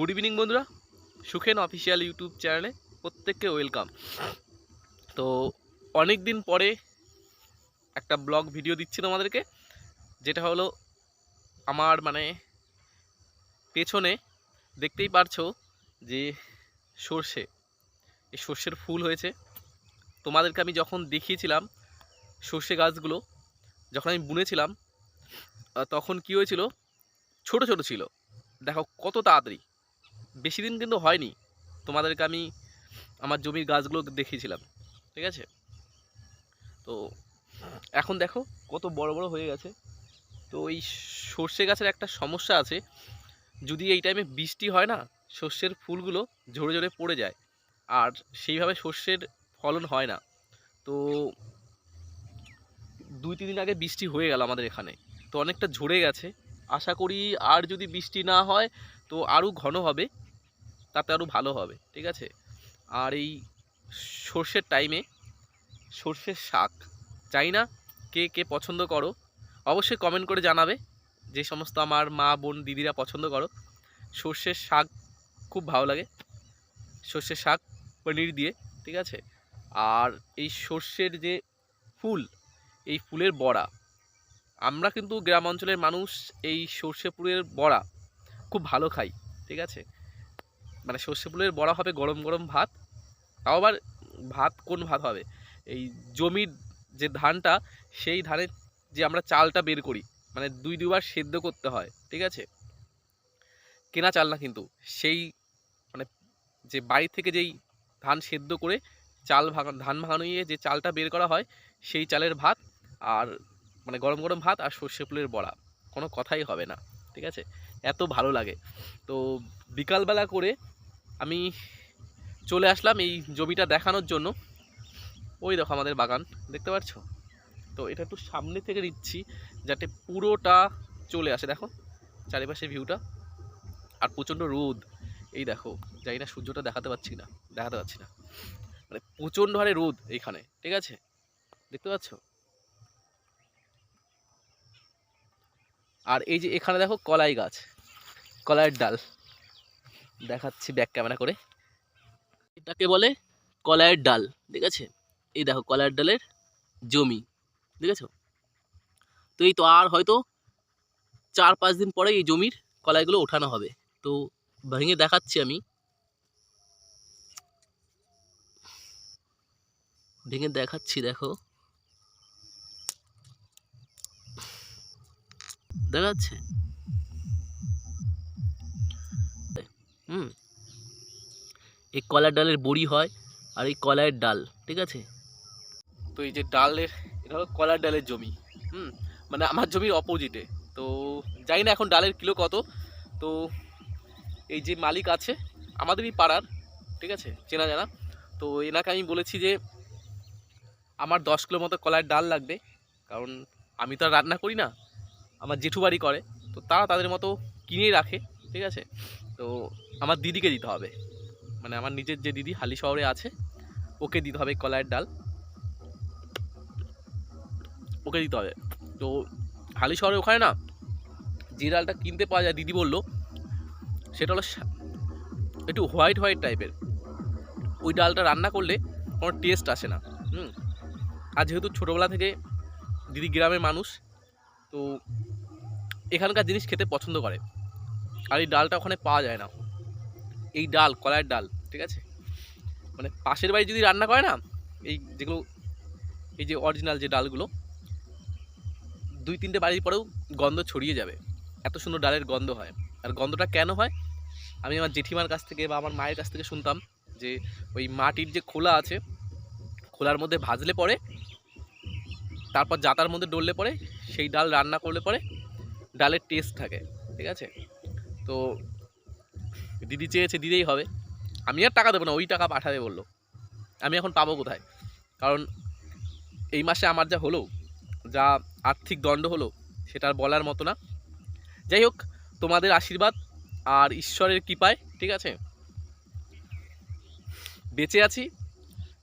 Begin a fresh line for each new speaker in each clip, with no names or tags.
Good evening বন্ধুরা। Sukhen official YouTube চ্যানেলে প্রত্যেককে ওয়েলকাম তো অনেক দিন পরে একটা ব্লগ ভিডিও দিচ্ছি তোমাদেরকে, যেটা হলো আমার মানে পেছনে দেখতেই পারছ যে সর্ষে, এই সর্ষের ফুল হয়েছে। তোমাদেরকে আমি যখন দেখিয়েছিলাম সর্ষে গাছগুলো, যখন আমি বুনেছিলাম তখন কি হয়েছিল? ছোট ছোট ছিল। দেখো কত তাড়াতাড়ি। বেশি দিন কিন্তু হয়নি। তোমাদেরকে আমি আমার জমির গাছগুলো দেখিয়েছিলাম। ঠিক আছে? তো এখন দেখো কত বড় বড় হয়ে গেছে। তো এই সর্ষে গাছের একটা সমস্যা আছে। যদি এই টাইমে বৃষ্টি হয় না, সর্ষের ফুলগুলো ঝরে ঝরে পড়ে যায়। আর সেইভাবে সর্ষের ফলন হয় না। তো দুই, তিন দিন আগে বৃষ্টি হয়ে গেল আমাদের এখানে। তো অনেকটা ঝরে গেছে। আশা করি আর যদি বৃষ্টি না হয়, তো আরও ঘন হবে। তাতে আরও ভালো হবে, ঠিক আছে? আর এই সর্ষের টাইমে সর্ষের শাক চাই না কে কে পছন্দ করো? অবশ্যই কমেন্ট করে জানাবে যে সমস্ত আমার মা, বোন, দিদিরা পছন্দ করো। সর্ষের শাক খুব ভালো লাগে, সর্ষের শাক, পনির দিয়ে, ঠিক আছে? আর এই সর্ষের যে ফুল, এই ফুলের বড়া, আমরা কিন্তু গ্রাম অঞ্চলের মানুষ এই সর্ষে ফুলের বড়া খুব ভালো খাই, ঠিক আছে? মানে সর্ষে ফুলের বড়া হবে গরম গরম ভাত, তাও আবার ভাত কোন ভাত হবে? এই জমির যে ধানটা, সেই ধানের যে আমরা চালটা বের করি মানে দুই দুবার সেদ্ধ করতে হয়, ঠিক আছে? কেনা চাল না কিন্তু, সেই মানে যে বাড়ি থেকে যেই ধান সেদ্ধ করে চাল ভাঙা, ধান ভাঙানো গিয়ে যে চালটা বের করা হয়, সেই চালের ভাত আর মানে গরম গরম ভাত আর সর্ষে ফুলের বড়া, কোনো কথাই হবে না, ঠিক আছে? এত ভালো লাগে। তো বিকালবেলা করে আমি চলে আসলাম এই জমিটা দেখানোর জন্য। ওই দেখো আমাদের বাগান, দেখতে পাচ্ছ? তো এটা একটু সামনে থেকে নিচ্ছি যাতে পুরোটা চলে আসে। দেখো, চারিপাশে ভিউটা আর প্রচণ্ড রোদ। এই দেখো, জানি না সূর্যটা দেখাতে পাচ্ছি না, দেখাতে পাচ্ছি না। মানে প্রচণ্ড হারে রোদ এইখানে, ঠিক আছে? দেখতে পাচ্ছ? আর এই যে এখানে দেখো কলাই গাছ, কলাইয়ের ডাল। দেখাচ্ছি ব্যাক ক্যামেরা করে। এটাকে বলে কলাইয়ের ডাল, ঠিক আছে? এই দেখো, কলাইয়ের ডালের জমি, ঠিক আছে? তো এই তো আর হয়তো চার পাঁচ দিন পরে এই জমির কলাইগুলো ওঠানো হবে। তো ভেঙে দেখাচ্ছি আমি। ভেঙে দেখাচ্ছি, দেখো। দেখা যাচ্ছে হুম। এই কলার ডালের বড়ি হয় আর এই কলাইয়ের ডাল, ঠিক আছে? তো এই যে ডালের, এটা হলো কলার ডালের জমি, হুম? মানে আমার জমির অপোজিটে তো জানি না এখন ডালের কিলো কত। তো এই যে মালিক আছে, আমাদেরই পাড়ার, ঠিক আছে? চেনা জানা। তো এনাকে আমি বলেছি যে, আমার দশ কিলো মতো কলার ডাল লাগবে, কারণ আমি তো আর রান্না করি না। আমার জেঠু বাড়ি করে। তো তারা তাদের মতো কিনেই রাখে। ঠিক আছে? তো আমার দিদিকে দিতে হবে। মানে আমার নিজের যে দিদি হালি শহরে আছে, ওকে দিতে হবে কলাইয়ের ডাল। ওকে দিতে হবে। তো হালি শহরে ওখানে না, যে ডালটা কিনতে পাওয়া যায়, দিদি বলল, সেটা হলো একটু হোয়াইট হোয়াইট টাইপের ওই ডালটা রান্না করলে কোনো টেস্ট আসে না। হুম? আর যেহেতু ছোটোবেলা থেকে দিদি গ্রামের মানুষ, তো এখানকার জিনিস খেতে পছন্দ করে। আর এই ডালটা ওখানে পাওয়া যায় না। এই ডাল, কলাইয়ের ডাল, ঠিক আছে? মানে পাশের বাড়ি যদি রান্না করে না, এই যেগুলো, এই যে অরিজিনাল যে ডালগুলো, দুই তিনটে বাড়ির পরেও গন্ধ ছড়িয়ে যাবে। এত সুন্দর ডালের গন্ধ হয়। আর গন্ধটা কেন হয়? আমি আমার জেঠিমার কাছ থেকে বা আমার মায়ের কাছ থেকে শুনতাম যে ওই মাটির যে খোলা আছে, খোলার মধ্যে ভাজলে পরে, তারপর জাতার মধ্যে ডললে পরে, সেই ডাল রান্না করলে পরে, ডালের টেস্ট থাকে, ঠিক আছে? তো দিদি চেয়েছে দিতেই হবে। আমি আর টাকা দেবো না, ওই টাকা পাঠাবে বলল। আমি এখন পাবো কোথায়? কারণ এই মাসে আমার যা হলো, যা আর্থিক দণ্ড হলো, সেটা বলার মতো না। যাই হোক, তোমাদের আশীর্বাদ আর ঈশ্বরের কৃপায়, ঠিক আছে? বেঁচে আছি,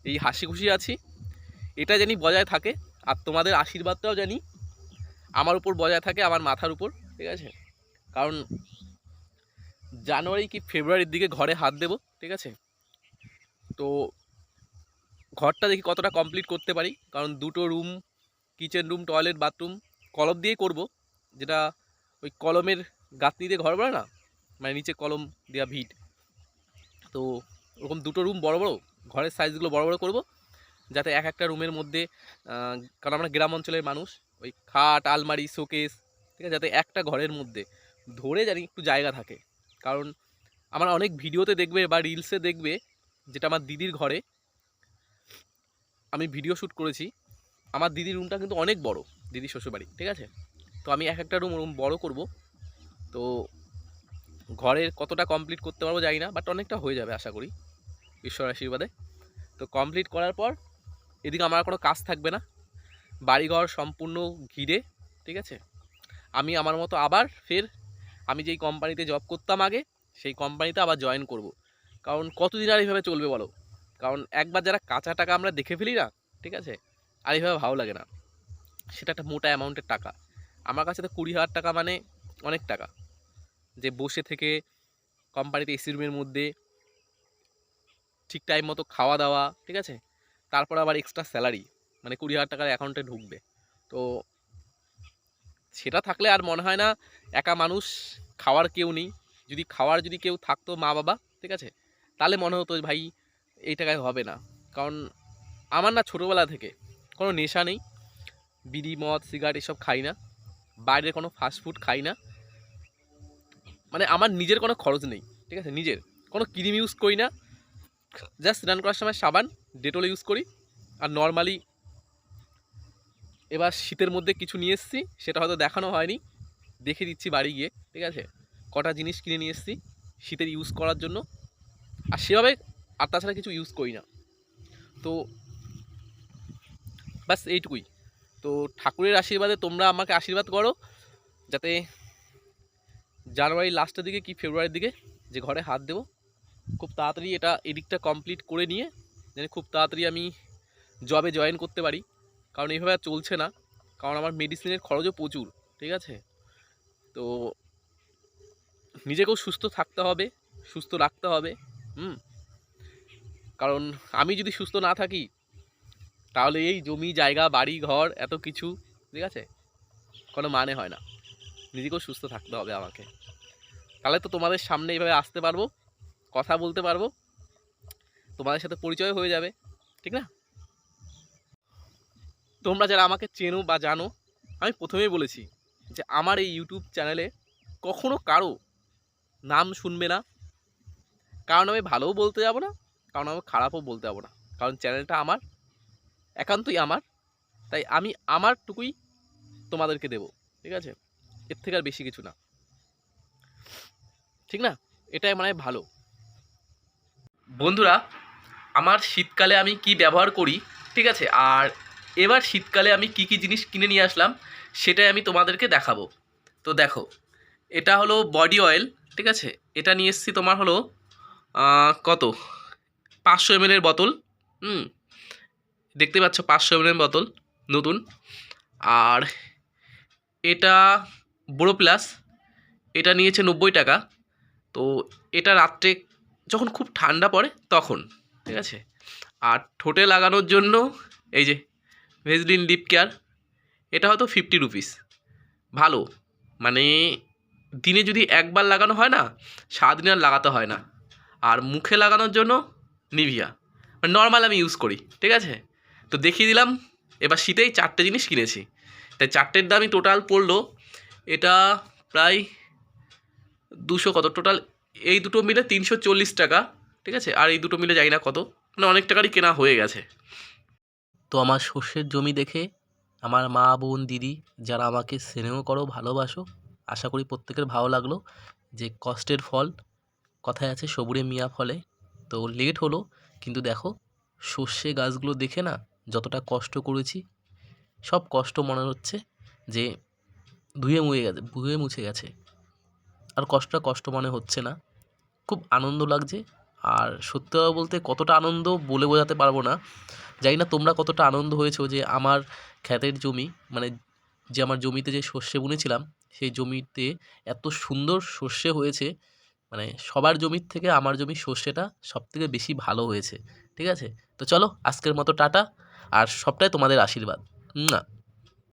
এই হাসি খুশি আছি, এটা জানি বজায় থাকে, আর তোমাদের আশীর্বাদটাও জানি আমার উপর বজায় থাকে, আমার মাথার উপর, ঠিক আছে? কারণ জানুয়ারি কি ফেব্রুয়ারির দিকে ঘরে হাত দেবো, ঠিক আছে? তো ঘরটা দেখি কতটা কমপ্লিট করতে পারি, কারণ দুটো room kitchen room toilet bathroom কলম দিয়েই করব। যেটা ওই কলমের গাঁথনি দিয়ে ঘর বলে না মানে নিচে কলম দেওয়া ভিট। তো ওরকম দুটো রুম বড় বড়, ঘরের সাইজগুলো বড় বড় করব, যাতে এক একটা রুমের মধ্যে কারণ আমরা গ্রাম অঞ্চলের মানুষ, ওই খাট, আলমারি, শোকেস, ঠিক আছে? যাতে একটা ঘরের মধ্যে ধরে জানি একটু জায়গা থাকে। কারণ আমার অনেক ভিডিওতে দেখবে বা রিলসে দেখবে যেটা আমার দিদির ঘরে, আমি ভিডিও শ্যুট করেছি। আমার দিদির রুমটা কিন্তু অনেক বড়, দিদির শ্বশুরবাড়ি, ঠিক আছে? তো আমি এক একটা রুম রুম বড় করব। তো ঘরের কতটা কমপ্লিট করতে পারব জানি না বাট অনেকটা হয়ে যাবে আশা করি ঈশ্বর আশীর্বাদে। তো কমপ্লিট করার পর এদিকে আমার কোনো কাজ থাকবে না। বাড়িঘর সম্পূর্ণ ঘিরে, ঠিক আছে? আমি আমার মতো আবার ফের আমি যেই কোম্পানিতে জব করতাম আগে, সেই কোম্পানিতে আবার জয়েন করব। কারণ কতদিন আর এইভাবে চলবে বলো? কারণ একবার যারা কাঁচা টাকা আমরা দেখে ফেলি না, ঠিক আছে? আর এইভাবে ভালো লাগে না। সেটা একটা মোটা অ্যামাউন্টের টাকা। আমার কাছে তো কুড়ি হাজার টাকা মানে অনেক টাকা। যে বসে থেকে কোম্পানিতে এসি রুমের মধ্যে ঠিক টাইম মতো খাওয়া দাওয়া, ঠিক আছে? তারপর আবার এক্সট্রা স্যালারি মানে কুড়ি হাজার টাকার অ্যাকাউন্টে ঢুকবে। তো সেটা থাকলে আর মনে হয় না একা মানুষ খাওয়ার কেউ নেই। যদি খাওয়ার যদি কেউ থাকতো মা বাবা, ঠিক আছে? তাহলে মনে হতো ভাই, এই টাকায় হবে না। কারণ আমার না ছোটোবেলা থেকে কোনো নেশা নেই। বিড়ি, মদ, সিগারেট এসব খাই না। বাইরের কোনো ফাস্টফুড খাই না। মানে আমার নিজের কোনো খরচ নেই, ঠিক আছে? নিজের। কোনো ক্রিম ইউজ করি না। জাস্ট স্নান করার সময় সাবান ডেটল ইউজ করি। আর নর্মালি এবার শীতের মধ্যে কিছু নিয়ে এসেছি, সেটা হয়তো দেখানো হয়নি। দেখে দিচ্ছি বাড়ি গিয়ে, ঠিক আছে? কটা জিনিস কিনে নিয়ে এসেছি শীতের ইউজ করার জন্য। আর সেভাবে আর তাছাড়া কিছু ইউজ করি না। তো ব্যাস এইটুকুই। তো ঠাকুরের আশীর্বাদে তোমরা আমাকে আশীর্বাদ করো, যাতে জানুয়ারি লাস্টের দিকে কি ফেব্রুয়ারির দিকে যে ঘরে হাত দেবো, খুব তাড়াতাড়ি এটা এদিকটা কমপ্লিট করে নিয়ে, যেন খুব তাড়াতাড়ি আমি জবে জয়েন করতে পারি। কারণ এইভাবে আর চলছে না। কারণ আমার মেডিসিনের খরচও প্রচুর, ঠিক আছে? তো নিজেকেও সুস্থ থাকতে হবে, সুস্থ রাখতে হবে, হুম? কারণ আমি যদি সুস্থ না থাকি, তাহলে এই জমি, জায়গা, বাড়ি, ঘর, এত কিছু, ঠিক আছে? কোনো মানে হয় না। নিজেকেও সুস্থ থাকতে হবে আমাকে। তাহলে তো তোমাদের সামনে এইভাবে আসতে পারব, কথা বলতে পারব, তোমাদের সাথে পরিচয় হয়ে যাবে, ঠিক না? তোমরা যারা আমাকে চেনো বা জানো, আমি প্রথমেই বলেছি যে আমার এই ইউটিউব চ্যানেলে কখনো কারও নাম শুনবে না। কারণ আমি ভালোও বলতে যাব না, কারণ আমি খারাপও বলতে যাব না। কারণ চ্যানেলটা আমার, একান্তই আমার, তাই আমি আমারটুকুই তোমাদেরকে দেব, ঠিক আছে? এর থেকে আর বেশি কিছু না। ঠিক না? এটাই মানে ভালো। বন্ধুরা, আমার শীতকালে আমি কি ব্যবহার করি, ঠিক আছে? আর এবার শীতকালে আমি কি কি জিনিস কিনে নিয়ে আসলাম, সেটাই আমি তোমাদেরকে দেখাবো। তো দেখো, এটা হলো বডি অয়েল ঠিক আছে? এটা নিয়ে এসেছি তোমার হলো কত? পাঁচশো এমএলের বোতল, হুম? দেখতে পাচ্ছ পাঁচশো এমএলের বোতল, নতুন। আর এটা বড়ো প্লাস এটা নিয়েছে নব্বই টাকা। তো এটা রাত্রে যখন খুব ঠান্ডা পড়ে, তখন, ঠিক আছে? আর ঠোঁটে লাগানোর জন্য, এই যে ভেজলিন লিপ কেয়ার এটা হয়তো ফিফটি রুপিস ভালো মানে দিনে যদি একবার লাগানো হয় না, সারাদিন আর লাগাতে হয় না। আর মুখে লাগানোর জন্য নিভিয়া মানে নর্মাল আমি ইউজ করি, ঠিক আছে? তো দেখিয়ে দিলাম, এবার শীতেই চারটে জিনিস কিনেছি। তাই চারটের দামই টোটাল পড়ল, এটা প্রায় দুশো কত? টোটাল এই দুটো মিলে তিনশো চল্লিশ টাকা, ঠিক আছে? আর এই দুটো মিলে যাই না কত মানে অনেক টাকারই কেনা হয়ে গেছে। তো আমার শস্যের জমি দেখে আমার মা, বোন, দিদি যারা আমাকে স্নেহ করো, ভালোবাসো, আশা করি প্রত্যেকের ভালো লাগল যে কষ্টের ফল কথায় আছে সবুরে মিয়া ফলে। তো লেট হলো, কিন্তু দেখো সর্ষে গাছগুলো দেখে না যতটা কষ্ট করেছি, সব কষ্ট মনে হচ্ছে যে ধুয়ে মুয়ে গেছে, ধুয়ে মুছে গেছে। আর কষ্টটা কষ্ট মনে হচ্ছে না। খুব আনন্দ লাগছে আর সত্যি কথা বলতে কতটা আনন্দ বলে বোঝাতে পারব না। জানি না তোমরা কতটা আনন্দ হয়েছো যে আমার ক্ষেতের জমি মানে যে আমার জমিতে যে সর্ষে বুনেছিলাম, সেই জমিতে এত সুন্দর সর্ষে হয়েছে মানে সবার জমির থেকে আমার জমির সর্ষেটা সব থেকে বেশি ভালো হয়েছে, ঠিক আছে? তো চলো, আজকের মতো টাটা, আর সবটাই তোমাদের আশীর্বাদ। না।